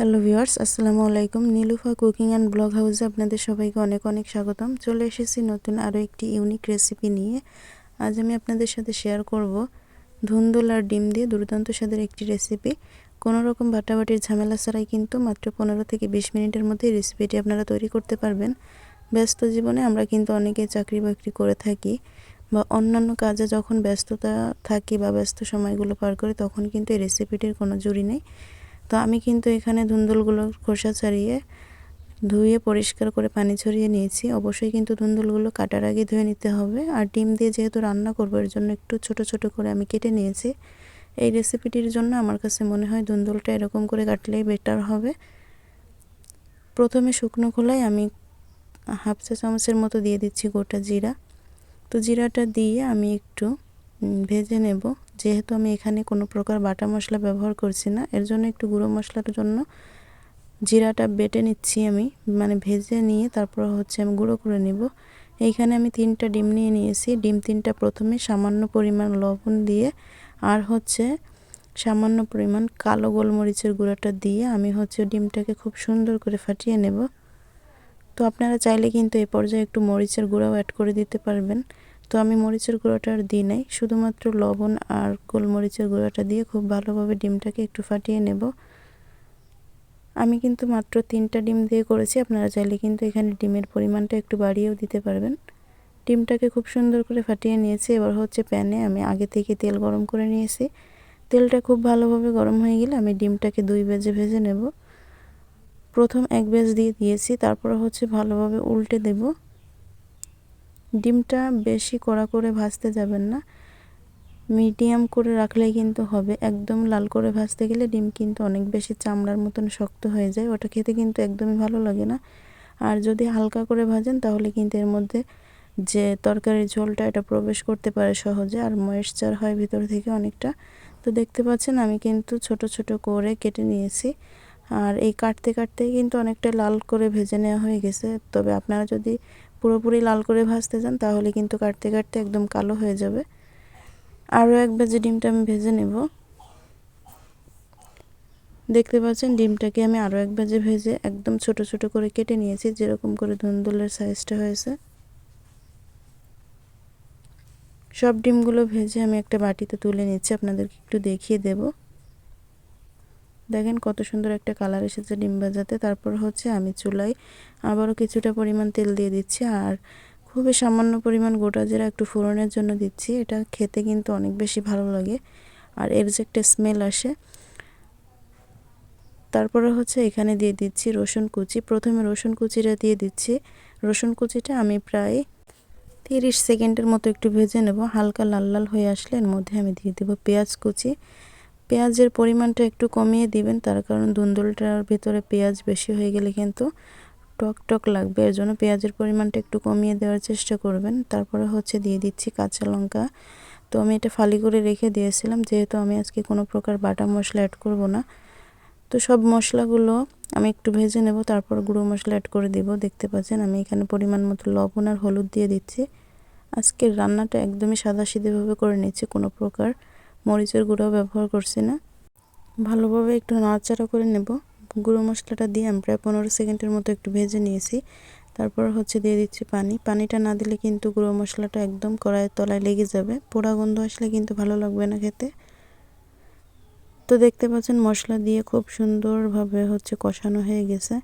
Hello viewers আসসালামু আলাইকুম Nilufa cooking and blog হাউসে আপনাদের সবাইকে অনেক অনেক স্বাগতম। চলে এসেছি নতুন আরও একটি ইউনিক রেসিপি নিয়ে। আজ আমি আপনাদের সাথে শেয়ার করব ধুন্দুল আর ডিম দিয়ে দুর্দান্ত স্বাদের একটি রেসিপি কোনো রকম বাটাবাটির ঝামেলা ছাড়াই কিন্তু মাত্র পনেরো থেকে বিশ মিনিটের মধ্যে রেসিপিটি আপনারা তৈরি করতে পারবেন। ব্যস্ত জীবনে আমরা কিন্তু অনেকে চাকরি বাকরি করে থাকি বা অন্যান্য কাজে যখন ব্যস্ততা থাকি বা ব্যস্ত সময়গুলো পার করি, তখন কিন্তু এই রেসিপিটির কোনো জুড়ি নেই। তো আমি কিন্তু এখানে ধুন্দুলগুলোর খোসা ছাড়িয়ে ধুয়ে পরিষ্কার করে পানি ছড়িয়ে নিয়েছি। অবশ্যই কিন্তু ধুন্দুলগুলো কাটার আগে ধুয়ে নিতে হবে। আর ডিম দিয়ে যেহেতু রান্না করব, এর জন্য একটু ছোট ছোট করে আমি কেটে নিয়েছি। এই রেসিপিটির জন্য আমার কাছে মনে হয় ধুন্দুলটা এরকম করে কাটলেই বেটার হবে। প্রথমে শুকনো খোলায় আমি হাফ চা চামচের মতো দিয়ে দিচ্ছি গোটা জিরা। তো জিরাটা দিয়ে আমি একটু ভেজে নেব। যেহেতু আমি এখানে কোনো প্রকার বাটা মশলা ব্যবহার করছি না, এর জন্য একটু গুঁড়ো মশলার জন্য জিরাটা বেটে নিচ্ছি আমি। মানে ভেজে নিয়ে তারপর হচ্ছে আমি গুঁড়ো করে নেব। এইখানে আমি তিনটা ডিম নিয়ে নিয়েছি। ডিম তিনটা প্রথমে সামান্য পরিমাণ লবণ দিয়ে আর হচ্ছে সামান্য পরিমাণ কালো গোলমরিচের গুঁড়োটা দিয়ে আমি হচ্ছে ডিমটাকে খুব সুন্দর করে ফাটিয়ে নেব। তো আপনারা চাইলে কিন্তু এই পর্যায়ে একটু মরিচের গুঁড়াও অ্যাড করে দিতে পারবেন। তো আমি মরিচের গুঁড়োটা আর দিই নাই। শুধুমাত্র লবণ আর গোলমরিচের গুঁড়োটা দিয়ে খুব ভালোভাবে ডিমটাকে একটু ফাটিয়ে নেব। আমি কিন্তু মাত্র তিনটা ডিম দিয়ে করেছি, আপনারা চাইলে কিন্তু এখানে ডিমের পরিমাণটা একটু বাড়িয়েও দিতে পারবেন। ডিমটাকে খুব সুন্দর করে ফাটিয়ে নিয়েছি, এবার হচ্ছে প্যানে আমি আগে থেকে তেল গরম করে নিয়েছি। তেলটা খুব ভালোভাবে গরম হয়ে গেলে আমি ডিমটাকে দুই বেজে ভেজে নেব। প্রথম এক বেজ দিয়ে দিয়েছি, তারপর হচ্ছে ভালোভাবে উল্টে দেব। ডিমটা বেশি কড়া করে ভাজতে যাবেন না। মিডিয়াম করে রাখলেই কিন্তু হবে। একদম লাল করে ভাজতে গেলে ডিম কিন্তু অনেক বেশি চামড়ার মতন শক্ত হয়ে যায়। ওটা খেতে কিন্তু একদমই ভালো লাগে না। আর যদি হালকা করে ভাজেন তাহলে কিন্তু এর মধ্যে যে তরকারির ঝোলটা এটা প্রবেশ করতে পারে সহজে। আর ময়েশ্চার হয় ভিতর থেকে অনেকটা। তো দেখতে পাচ্ছেন আমি কিন্তু ছোট ছোট করে কেটে নিয়েছি। আর এই কাটতে কাটতে কিন্তু অনেকটা লাল করে ভেজে নেওয়া হয়ে গেছে। তবে আপনারা যদি পুরোপুরি লাল করে ভাজতে যান তাহলে কিন্তু কাটতে কাটতে একদম কালো হয়ে যাবে। আরও এক ভেজে ডিমটা আমি ভেজে নেব। দেখতে পাচ্ছেন ডিমটাকে আমি আরও এক ভেজে ভেজে একদম ছোট ছোট করে কেটে নিয়েছি, যেরকম করে ধুন্দুলের সাইজটা হয়েছে। সব ডিমগুলো ভেজে আমি একটা বাটিতে তুলে নিচ্ছি, আপনাদেরকে একটু দেখিয়ে দেবো। দেখেন কত সুন্দর একটা কালার এসেছে ডিম ভাজাতে। তারপর হচ্ছে আমি চুলায় আবারও কিছুটা পরিমাণ তেল দিয়ে দিচ্ছি আর খুবই সামান্য পরিমাণ গোটা জিরা একটু ফোড়নের জন্য দিচ্ছি। এটা খেতে কিন্তু অনেক বেশি ভালো লাগে আর এর যে একটা স্মেল আসে। তারপরে হচ্ছে এখানে দিয়ে দিচ্ছি রসুন কুচি। প্রথমে রসুন কুচিটা দিয়ে দিচ্ছি। রসুন কুচিটা আমি প্রায় তিরিশ সেকেন্ডের মতো একটু ভেজে নেব। হালকা লাল লাল হয়ে আসলে এর মধ্যে আমি দিয়ে দেবো পেঁয়াজ কুচি। পেঁয়াজের পরিমাণটা একটু কমিয়ে দিবেন, তার কারণ ধুন্দুলটার ভিতরে পেঁয়াজ বেশি হয়ে গেলে কিন্তু টক টক লাগবে। এর জন্য পেঁয়াজের পরিমাণটা একটু কমিয়ে দেওয়ার চেষ্টা করবেন। তারপরে হচ্ছে দিয়ে দিচ্ছি কাঁচা লঙ্কা। তো আমি এটা ফালি করে রেখে দিয়েছিলাম, যেহেতু আমি আজকে কোনো প্রকার বাটা মশলা অ্যাড করব না। তো সব মশলাগুলো আমি একটু ভেজে নেব, তারপর গুঁড়ো মশলা অ্যাড করে দিব। দেখতে পাচ্ছেন আমি এখানে পরিমাণ মতো লবণ আর হলুদ দিয়ে দিচ্ছি। আজকের রান্নাটা একদমই সাদা সিধেভাবে করে নিচ্ছি, কোনো প্রকার মরিচের গুঁড়ো ব্যবহার করছি না। ভালোভাবে একটু নাড়াচাড়া করে নেব। গুঁড়ো মশলাটা দিয়ে আমি প্রায় পনেরো সেকেন্ডের মতো একটু ভেজে নিয়েছি। তারপর হচ্ছে দিয়ে দিচ্ছি পানি। পানিটা না দিলে কিন্তু গুঁড়ো মশলাটা একদম কড়াইয়ের তলায় লেগে যাবে। পোড়া গন্ধ আসলে কিন্তু ভালো লাগবে না খেতে। তো দেখতে পাচ্ছেন মশলা দিয়ে খুব সুন্দরভাবে হচ্ছে কষানো হয়ে গেছে।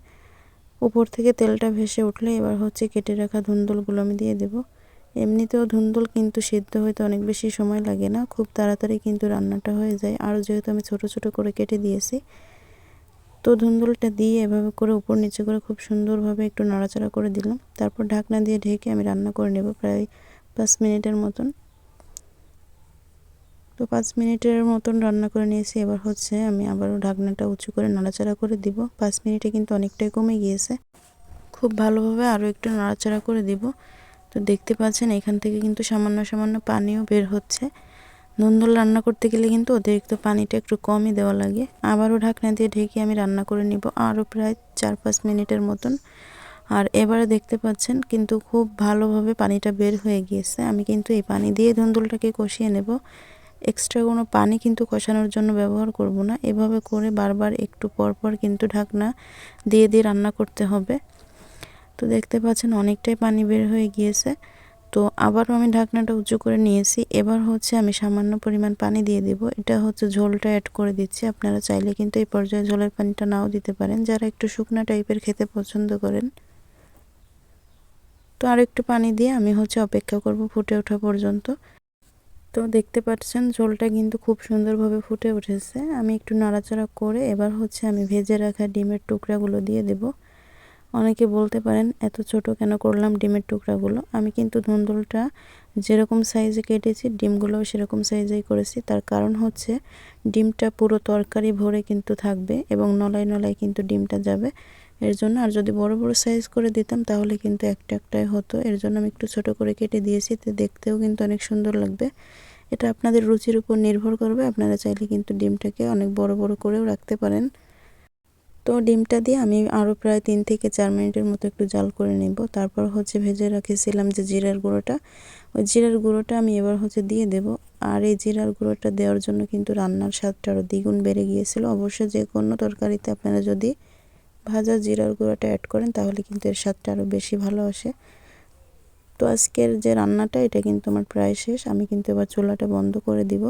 উপর থেকে তেলটা ভেসে উঠলে এবার হচ্ছে কেটে রাখা ধুন্দুলগুলো আমি দিয়ে দেবো। এমনিতেও ধুন্দুল কিন্তু সিদ্ধ হইতে অনেক বেশি সময় লাগে না। খুব তাড়াতাড়ি কিন্তু রান্নাটা হয়ে যায়। আর যেহেতু আমি ছোট ছোট করে কেটে দিয়েছি, তো ধুন্দুলটা দিয়ে এভাবে করে উপর নিচে করে খুব সুন্দরভাবে একটু নাড়াচাড়া করে দিলাম। তারপর ঢাকনা দিয়ে ঢেকে আমি রান্না করে নেব প্রায় পাঁচ মিনিটের মতন। তো পাঁচ মিনিটের মতন রান্না করে নিয়েছি। এবার হচ্ছে আমি আবারও ঢাকনাটা উঁচু করে নাড়াচাড়া করে দিব। পাঁচ মিনিটে কিন্তু অনেকটাই কমে গিয়েছে। খুব ভালোভাবে আরও একটু নাড়াচাড়া করে দিব। তো দেখতে পাচ্ছেন এখান থেকে কিন্তু সামান্য সামান্য পানিও বের হচ্ছে। ধুন্দুল রান্না করতে গেলে কিন্তু অতিরিক্ত পানিটা একটু কমই দেওয়া লাগে। আবারও ঢাকনা দিয়ে ঢেকে আমি রান্না করে নিব আরও প্রায় চার পাঁচ মিনিটের মতন। আর এবারে দেখতে পাচ্ছেন কিন্তু খুব ভালোভাবে পানিটা বের হয়ে গিয়েছে। আমি কিন্তু এই পানি দিয়ে ধুন্দুলটাকে কষিয়ে নেব। এক্সট্রা কোনো পানি কিন্তু কষানোর জন্য ব্যবহার করব না। এভাবে করে বারবার একটু পর পর কিন্তু ঢাকনা দিয়ে দিয়ে রান্না করতে হবে। তো দেখতে পাচ্ছেন অনেকটাই পানি বের হয়ে গিয়েছে। তো আবারও আমি ঢাকনাটা উঁচু করে নিয়েছি। এবার হচ্ছে আমি সামান্য পরিমাণ পানি দিয়ে দিব। এটা হচ্ছে ঝোলটা অ্যাড করে দিচ্ছি। আপনারা চাইলে কিন্তু এই পর্যায়ে ঝোলের পানিটা নাও দিতে পারেন। যারা একটু শুকনো টাইপের খেতে পছন্দ করেন। তো আর একটু পানি দিয়ে আমি হচ্ছে অপেক্ষা করব ফুটে ওঠা পর্যন্ত। তো দেখতে পাচ্ছেন ঝোলটা কিন্তু খুব সুন্দরভাবে ফুটে উঠেছে। আমি একটু নাড়াচাড়া করে এবার হচ্ছে আমি ভেজে রাখা ডিমের টুকরাগুলো দিয়ে দেব। অনেকে বলতে পারেন, এত ছোট কেন করলাম ডিমের টুকরাগুলো? আমি কিন্তু ধুন্দুলটা যেরকম সাইজে কেটেছি, ডিমগুলোও সেরকম সাইজেই করেছি। তার কারণ হচ্ছে ডিমটা পুরো তরকারি ভরে কিন্তু থাকবে এবং নলাই নলাই কিন্তু ডিমটা যাবে এর জন্য। আর যদি বড় বড় সাইজ করে দিতাম তাহলে কিন্তু একটা, একটাই হতো। এর জন্য আমি একটু ছোট করে কেটে দিয়েছি, তো দেখতেও কিন্তু অনেক সুন্দর লাগবে। এটা আপনাদের রুচির উপর নির্ভর করবে। আপনারা চাইলে কিন্তু ডিমটাকে অনেক বড় বড় করেও রাখতে পারেন। তো ডিমটা দিয়ে আমি আরও প্রায় তিন থেকে চার মিনিটের মতো একটু জাল করে নেব। তারপর হচ্ছে ভেজে রাখেছিলাম যে জিরার গুঁড়োটা। ওই জিরার গুঁড়োটা আমি এবার হচ্ছে দিয়ে দেব। আর এই জিরার গুঁড়োটা দেওয়ার জন্য কিন্তু রান্নার স্বাদটা আরও দ্বিগুণ বেড়ে গিয়েছিল। অবশ্যই যে কোনো তরকারিতে আপনারা যদি ভাজা জিরার গুঁড়োটা অ্যাড করেন, তাহলে কিন্তু এর স্বাদটা আরও বেশি ভালো আসে। তো আজকের যে রান্নাটা, এটা কিন্তু আমার প্রায় শেষ। আমি কিন্তু এবার চুলাটা বন্ধ করে দিব।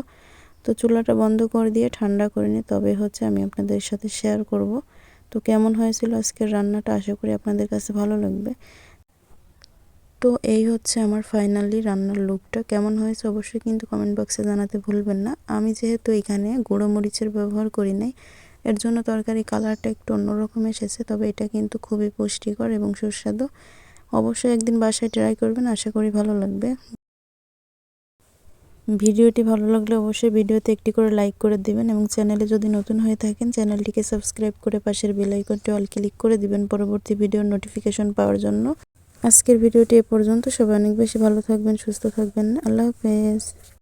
তো চুলাটা বন্ধ করে দিয়ে ঠান্ডা করে নিয়ে তবে হচ্ছে আমি আপনাদের সাথে শেয়ার করব। তো কেমন হয়েছিল আজকের রান্নাটা? আশা করি আপনাদের কাছে ভালো লাগবে। তো এই হচ্ছে আমার ফাইনালি রান্নার লুকটা। কেমন হয়েছে অবশ্যই কিন্তু কমেন্ট বক্সে জানাতে ভুলবেন না। আমি যেহেতু এখানে গুঁড়ো মরিচের ব্যবহার করি নাই, এর জন্য তরকারি কালারটা একটু অন্যরকম এসেছে, তবে এটা কিন্তু খুবই পুষ্টিকর এবং সুস্বাদু। অবশ্যই একদিন বাসায় ট্রাই করবেন, আশা করি ভালো লাগবে। ভিডিওটি ভালো লাগলে অবশ্যই ভিডিওতে একটি করে লাইক করে দিবেন এবং চ্যানেলে যদি নতুন হয়ে থাকেন, চ্যানেলটিকে সাবস্ক্রাইব করে পাশের বেলাইকনটি অল ক্লিক করে দিবেন পরবর্তী ভিডিওর নোটিফিকেশন পাওয়ার জন্য। আজকের ভিডিওটি এ পর্যন্ত। সবাই অনেক বেশি ভালো থাকবেন, সুস্থ থাকবেন। আল্লাহ হাফেজ।